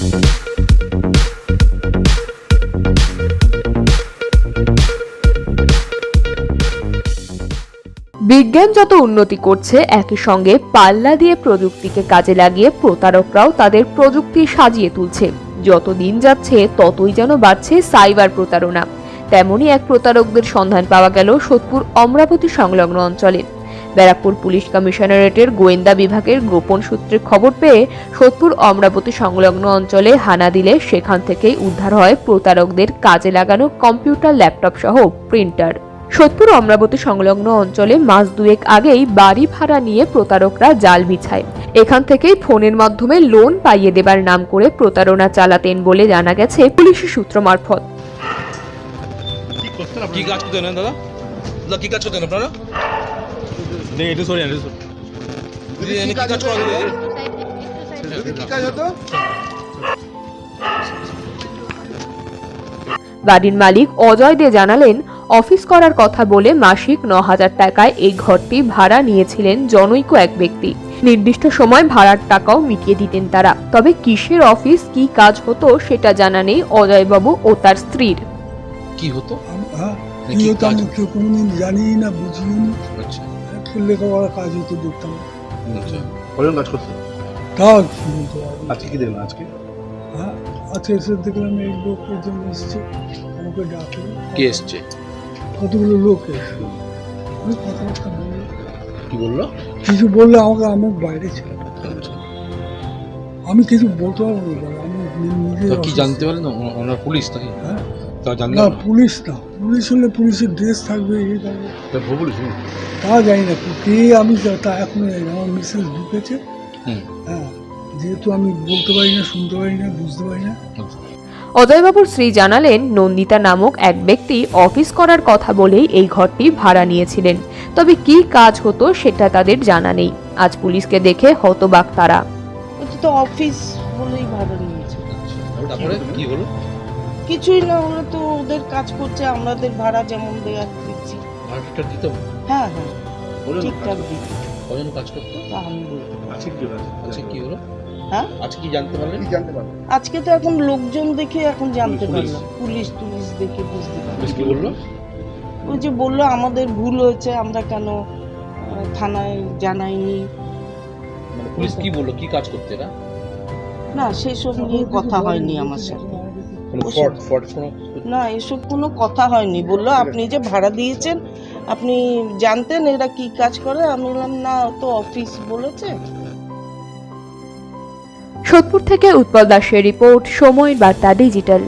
বিজ্ঞান যত উন্নতি করছে, একই সঙ্গে পাল্লা দিয়ে প্রযুক্তিকে কাজে লাগিয়ে প্রতারকরাও তাদের প্রযুক্তি সাজিয়ে তুলছে। যত দিন যাচ্ছে, ততই যেন বাড়ছে সাইবার প্রতারণা। তেমনই এক প্রতারকদের সন্ধান পাওয়া গেল সোদপুর অমরাবতী সংলগ্ন অঞ্চলে। ব্যারাকপুর পুলিশ কমিশনারেটের গোয়েন্দা বিভাগের গোপন সূত্রে খবর পেয়ে সোদপুর অমরাবতী সংলগ্ন অঞ্চলে হানা দিলে সেখান থেকেই উদ্ধার হয় প্রতারকদের কাজে লাগানো কম্পিউটার, ল্যাপটপ সহ প্রিন্টার। সোদপুর অমরাবতী সংলগ্ন অঞ্চলে মাস দুয়েক আগেই বাড়ি ভাড়া নিয়ে প্রতারকরা জাল বিছায়। এখান থেকেই ফোনের মাধ্যমে লোন পাইয়ে দেবার নাম করে প্রতারণা চালাতেন বলে জানা গেছে পুলিশি সূত্র মারফত। কি কাজ করতেন দাদা, কি কাজ করতেন আপনারা? এটা সরি এটা সরি এনে কাজ করা দিদি? কি কাজ হতো? বাড়ির মালিক অজয় দে জানালেন অফিস করার কথা বলে মাসিক ন হাজার টাকায় এই ঘরটি ভাড়া নিয়েছিলেন জনৈক এক ব্যক্তি। নির্দিষ্ট সময় ভাড়ার টাকাও মিটিয়ে দিতেন তারা। তবে কিসের অফিস কি কাজ হতো সেটা জানা নেই অজয়বাবু ও তার স্ত্রীর। কি হতো? হ্যাঁ কি কি হতো? আমি জানি না বুঝিও নি। আচ্ছা। ফুল লেখাপড়া কাজ হতো দেখতাম। আচ্ছা কজন কাজ করছে? তাও না। আজকে কি দেখলেন আজকে? হ্যাঁ আজকে এসে দেখলাম এই লোক একজন এসছে আমাকে ডাকলো। কে এসছে? কতগুলো লোক এসছে। আমি কথাবার্তা বলল কি বলল? কিছু বললে আমাকে আমার বাইরে ছিল আচ্ছা। আমি কিছু বলতে পারব না আমি নিজে কি জানতে পারলেন ওনা- ওনার পুলিশ নাকি? হ্যাঁ। তা না? পুলিশ না। পুলিশ হলে পুলিশের ড্রেস থাকবে এ থাকবে। তা ভুল তা জানি না। কে আমি তা- তা এখনও জানি না। আমার মিসেস ঢুকেছে। হুম। হ্যাঁ যেহেতু আমি বলতে পারি না শুনতে পারি না বুঝতে পারি না। আচ্ছা। অজয়বাবুর স্ত্রী জানালেন নন্দিতা নামক এক ব্যক্তি অফিস করার কথা বলেই এই ঘরটি ভাড়া নিয়েছিলেন। তবে কি কাজ হতো সেটা তাদের জানা নেই। আজ পুলিশকে দেখে হতবাক তারা। এটা তো অফিস বলেই ভাড়া নিয়েছে। আচ্ছা। তারপরে কি হলো? কিছুই না হলে তো ওদের কাজ করছে আমাদের ভাড়া যেমন দেওয়ার দিচ্ছি। ভাড়াটা দিতে হ্যাঁ হ্যাঁ। ঠিকঠাক দিচ্ছি কজন কাজ করতো? তা আমি বলতে না। আজকে কি হলো? আচ্ছা কি হলো? হ্যাঁ? আজকে কি জানতে পারলেন? আজকে তো এখন লোকজন দেখে এখন জানতে। পারলাম। পুলিশ টুলিশ দেখে বুঝতে পারলাম। কি বলল? ওই যে বলল আমাদের ভুল হয়েছে আমরা কেন থানায় জানাইনি? মানে পুলিশ কি বলল? কি কাজ করতে এরা? না সেই সব নিয়ে কথা হয়নি আমার সাথে। না। এসব কোনো কথা হয়নি। বলল আপনি যে ভাড়া দিয়েছেন আপনি জানতেন এরা কি কাজ করে? আমি বললাম না তো অফিস বলেছে। সোদপুর থেকে উৎপল দাসের রিপোর্ট সময় বার্তা ডিজিটাল।